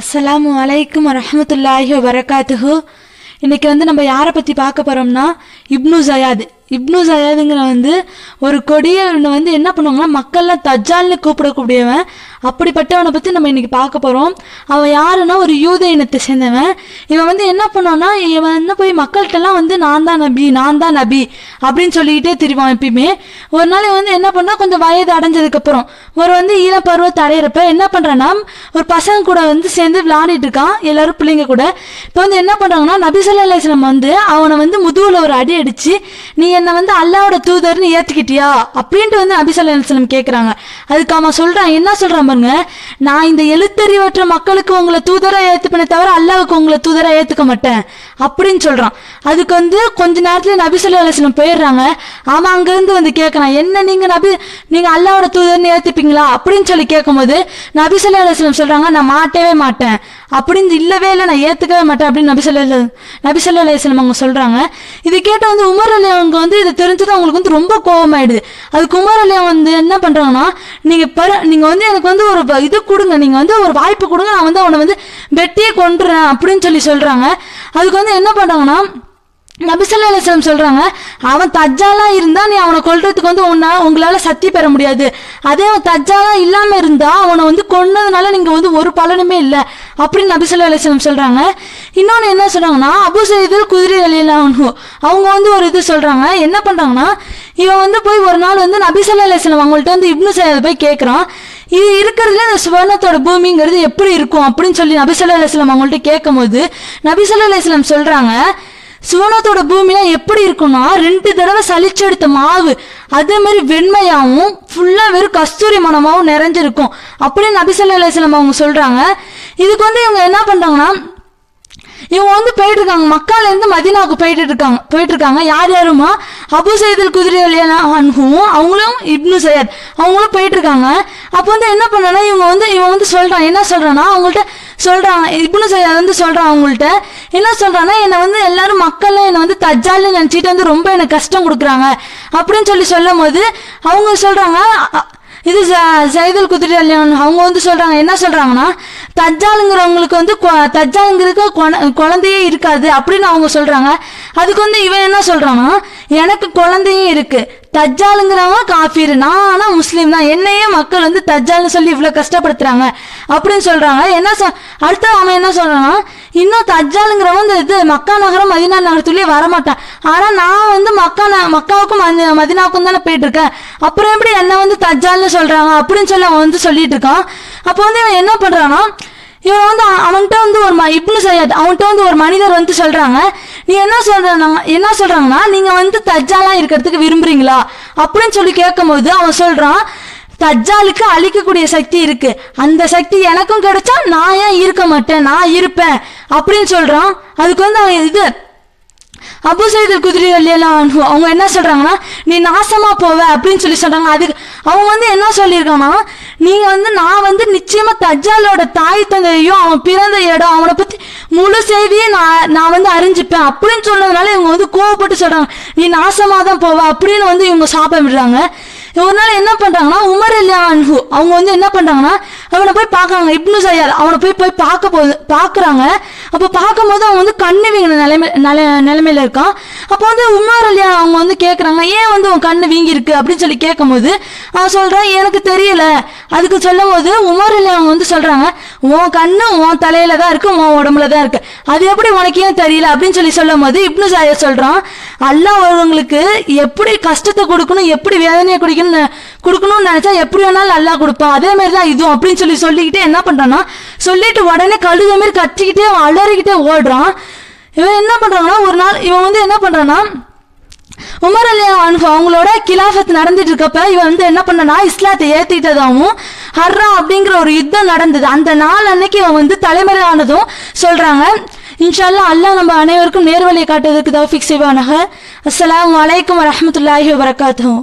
அஸ்லாம் அலைக்கும் வரமத்துல்லாஹி வரகாத்துஹு இன்னைக்கு வந்து நம்ம யாரை பற்றி பார்க்க போகிறோம்னா இப்னு ஜயாத். இப்னு ஜயாதுங்கிற வந்து ஒரு கொடியவனை வந்து என்ன பண்ணுவாங்கன்னா மக்கள்லாம் தஜால்னு கூப்பிடக்கூடியவன். அப்படிப்பட்டவனை பற்றி நம்ம இன்னைக்கு பார்க்க போகிறோம் அவன் யாருன்னா ஒரு யூத இனத்தை சேர்ந்தவன். இவன் வந்து என்ன பண்ணான்னா இவன் என்ன போய் மக்கள்கிட்டலாம் வந்து நான் தான் நபி நான் தான் நபி அப்படின்னு சொல்லிக்கிட்டே திரிவான் எப்பயுமே. ஒரு நாள் இவன் வந்து என்ன பண்ணா கொஞ்சம் வயது அடைஞ்சதுக்கப்புறம் ஒரு வந்து ஈழ பருவத்தை அடையிறப்ப என்ன பண்ணுறான்னா ஒரு பசங்க கூட வந்து சேர்ந்து விளையாடிட்டு இருக்கான். எல்லாரும் பிள்ளைங்க கூட. இப்போ வந்து என்ன பண்ணுறாங்கன்னா நபிசல்லா அலிஸ்லாம் வந்து அவனை வந்து முதுகுல ஒரு அடி அடிச்சு நீ என்னை வந்து அல்லாவோட தூதர்னு ஏத்துக்கிட்டியா? அப்படின்ட்டு வந்து நபிசல்லா அலிஸ்லாம் கேட்குறாங்க அதுக்கு அவன் சொல்றான் என்ன சொல்றான் பண்ணுங்க நான் இந்த எழுத்தறிவற்ற மக்களுக்கு உங்களை தூதரா ஏத்துப்பனே தவிர அல்லாவுக்கு உங்களை தூதரா ஏத்துக்க மாட்டேன். அப்படின்னு சொல்கிறான் அதுக்கு வந்து கொஞ்ச நேரத்துல நபிசல்லா அலிஸ்லாம் போயிடுறாங்க. அவன் அங்கேருந்து வந்து கேட்குறான் என்ன நீங்கள் நபி நீங்கள் அல்லாவோட தூதர்னு ஏற்றுப்பீங்களா அப்படின்னு சொல்லி கேட்கும்போது நபிசல்லா அலிஸ்லாம் சொல்கிறாங்க நான் மாட்டவே மாட்டேன். அப்படின்னு இல்லவே இல்லை நான் ஏற்றுக்கவே மாட்டேன். அப்படின்னு நபிசல்லா நபிசல்லா அலிஸ்லாம் அவங்க சொல்கிறாங்க இது கேட்ட வந்து உமர் அலி அவங்க வந்து இதை தெரிஞ்சது அவங்களுக்கு வந்து ரொம்ப கோபமாயிடுது. அதுக்கு உமர் அலி வந்து என்ன பண்ணுறாங்கன்னா நீங்கள் பர நீங்கள் வந்து எனக்கு வந்து ஒரு இது கொடுங்க நீங்கள் வந்து ஒரு வாய்ப்பு கொடுங்க நான் வந்து அவனை வந்து வெட்டியே கொண்டுறேன் அப்படின்னு சொல்லி சொல்கிறாங்க அதுக்கு வந்து என்ன பண்ணுறாங்கன்னா நபிசல்லா அலிஸ்லாம் சொல்கிறாங்க அவன் தஜ்ஜாலாக இருந்தால் நீ அவனை கொல்றதுக்கு வந்து உன்னை உங்களால் சக்தி பெற முடியாது. அதே அவன் தஜ்ஜாலாக இல்லாமல் இருந்தால் அவனை வந்து கொன்னதுனால நீங்கள் வந்து ஒரு பலனுமே இல்லை. அப்படின்னு நபிசல்லா அலிஸ்லாம் சொல்கிறாங்க இன்னொன்று என்ன சொல்கிறாங்கன்னா அபு சைதில் குதிரை அலிலாம் அவங்க வந்து ஒரு இது சொல்கிறாங்க என்ன பண்ணுறாங்கன்னா இவன் வந்து போய் ஒரு நாள் வந்து நபிசல்லா அலிஸ்லாம் அவங்கள்ட்ட வந்து இப்னு சையத் போய் கேட்குறான் இது இருக்கிறதுல இந்த சுவர்ணத்தோட பூமிங்கிறது எப்படி இருக்கும் அப்படின்னு சொல்லி நபிசல்லா அலிஸ்லாம் அவங்கள்ட்ட கேட்கும்போது நபிசல்லா அலிஸ்லாம் சொல்றாங்க சுவனத்தோட பூமிலாம் எப்படி இருக்கும்னா ரெண்டு தடவை சலிச்செடுத்த மாவு அதே மாதிரி வெண்மையாகவும் ஃபுல்லாக வெறும் கஸ்தூரி மனமாகவும் நிறைஞ்சிருக்கும். அப்படின்னு நபிசல்லா அலிஸ்லாம் அவங்க சொல்கிறாங்க இதுக்கு வந்து இவங்க என்ன பண்ணுறாங்கன்னா இவங்க வந்து போயிட்டு இருக்காங்க மக்கால இருந்து மதினாவுக்கு போயிட்டு இருக்காங்க போயிட்டு இருக்காங்க யார் யாருமா? அபு சைதல் குதிரை அனுகவும் அவங்களும் இப்னு சையத். அவங்களும் போயிட்டு இருக்காங்க அப்போ வந்து என்ன பண்ணனா இவங்க வந்து இவன் வந்து சொல்றான். என்ன சொல்றான்னா அவங்கள்ட்ட சொல்றாங்க இப்னு சையத் வந்து சொல்றான் அவங்கள்ட்ட. என்ன சொல்றான்னா என்னை வந்து எல்லாரும் மக்கள்லாம் என்னை வந்து தஜ்ஜால்னு நினச்சிட்டு வந்து ரொம்ப எனக்கு கஷ்டம் கொடுக்குறாங்க. அப்படின்னு சொல்லி சொல்லும் போது அவங்க சொல்றாங்க அ- இது ஜ- ஜைதுல் குதிரை அவங்க வந்து சொல்றாங்க என்ன சொல்றாங்கன்னா தஜ்ஜாலுங்கிறவங்களுக்கு வந்து கொ- தஜ்ஜாலுங்கிறதுக்கு கொன- குழந்தையே இருக்காது அப்படின்னு அவங்க சொல்றாங்க. அதுக்கு வந்து இவன் என்ன சொல்றான்னா எனக்கு குழந்தையும் இருக்கு. தஜ்ஜாலுங்கிறவங்க காஃபீர். நான் ஆனா முஸ்லீம் தான். என்னையே மக்கள் வந்து தஜ்ஜால்னு சொல்லி இவ்வளவு கஷ்டப்படுத்துறாங்க அப்படின்னு சொல்றாங்க. என்ன சொ அடுத்து அவன் என்ன சொல்றான்னா இன்னும் தஜ்ஜாலுங்கிறவன் இந்த இது மக்கா நகரம் மதினா நகரத்துலயே வரமாட்டான். ஆனா நான் வந்து மக்கா ந- மக்காவுக்கும் மதி- மதினாவுக்கும் தானே போயிட்டு இருக்கேன் அப்புறம் எப்படி என்ன வந்து தஜ்ஜால்னு சொல்றாங்க? அப்படின்னு சொல்லி அவன் வந்து சொல்லிட்டு இருக்கான். அப்போ வந்து இவன் என்ன பண்ணுறான்னா இவன் வந்து அவன்கிட்ட வந்து ஒரு ம- இப்னு சையத் அவன்கிட்ட வந்து ஒரு மனிதர் வந்து சொல்றாங்க. நீ என்ன சொல்கிறாங்க என்ன சொல்றாங்கன்னா நீங்க வந்து தஜ்ஜாலாம் இருக்கிறதுக்கு விரும்புறீங்களா? அப்படின்னு சொல்லி கேட்கும்போது அவன் சொல்றான் தஜ்ஜாலுக்கு அழிக்கக்கூடிய சக்தி இருக்கு. அந்த சக்தி எனக்கும் கிடைச்சா நான் ஏன் இருக்க மாட்டேன்? நான் இருப்பேன். அப்படின்னு சொல்றான். அதுக்கு வந்து அவன் இது அபு சைதல் குதிரை எல்லாம் அவங்க என்ன சொல்றாங்கன்னா நீ நாசமா போவ அப்படின்னு சொல்லி சொல்றாங்க. அதுக்கு அவங்க வந்து என்ன சொல்லியிருக்காங்கன்னா நீங்க வந்து நான் வந்து நிச்சயமா தஜ்ஜாலோட தாய் தந்தையையும் அவன் பிறந்த இடம் அவனை பத்தி முழு செய்தியை நான் நான் வந்து அறிஞ்சிப்பேன். அப்படின்னு சொன்னதுனால இவங்க வந்து கோவப்பட்டு சொல்றாங்க. நீ நாசமா தான் போவ அப்படின்னு வந்து இவங்க சாப்பிடுறாங்க ஒரு நாள் என்ன பண்றாங்கன்னா உமர் இல்லா அன்ஹு அவங்க வந்து என்ன பண்றாங்கன்னா அவனை போய் பார்க்கறாங்க. இப்னு சையார் அவனை போய் போய் பார்க்க போது பார்க்குறாங்க. அப்போ பார்க்கும்போது அவன் வந்து கண்ணு வீங்கின நிலைமை நில நிலைமையில இருக்கான். அப்போ வந்து உமர் அலியா அவங்க வந்து கேட்குறாங்க ஏன் வந்து உன் கண்ணு வீங்கி இருக்கு அப்படின்னு சொல்லி கேட்கும்போது அவன் சொல்கிறான் எனக்கு தெரியல. அதுக்கு சொல்லும் போது உமர் அலியா அவங்க வந்து சொல்கிறாங்க உன் கண்ணு உன் தலையில தான் இருக்கு உன் உடம்புல தான் இருக்கு. அது எப்படி உனக்கு ஏன் தெரியல? அப்படின்னு சொல்லி சொல்லும் போது இப்னு சாயா சொல்கிறான் அல்லா ஒருவங்களுக்கு எப்படி கஷ்டத்தை கொடுக்கணும் எப்படி வேதனையை கொடுக்கணும்னு கொடுக்கணும்னு நினைச்சா எப்படி வேணாலும் நல்லா கொடுப்பான் அதே மாதிரி தான் இதுவும் அப்படின்னு சொல்லி சொல்லிக்கிட்டே என்ன பண்றான்னா சொல்லிட்டு உடனே கழுத மாதிரி கத்திக்கிட்டே அவன் அலறிக்கிட்டே ஓடுறான். இவன் என்ன பண்றாங்கன்னா ஒரு நாள் இவன் வந்து என்ன பண்றான்னா உமர் அலி அனுபவம் அவங்களோட கிலாஃபத் நடந்துட்டு இருக்கப்ப இவன் வந்து என்ன பண்ணனா இஸ்லாத்தை ஏத்திட்டதாகவும் ஹர்ரா அப்படிங்கிற ஒரு யுத்தம் நடந்தது. அந்த நாள் அன்னைக்கு இவன் வந்து தலைமுறையானதும் சொல்றாங்க இன்ஷால்லா அல்லாஹ் நம்ம அனைவருக்கும் நேர்வழியை காட்டுறதுக்கு தௌஃபிக் செய்வானாக. அஸ்லாம் அலைக்கும் வரமத்துல்லாஹி வரகாத்தும்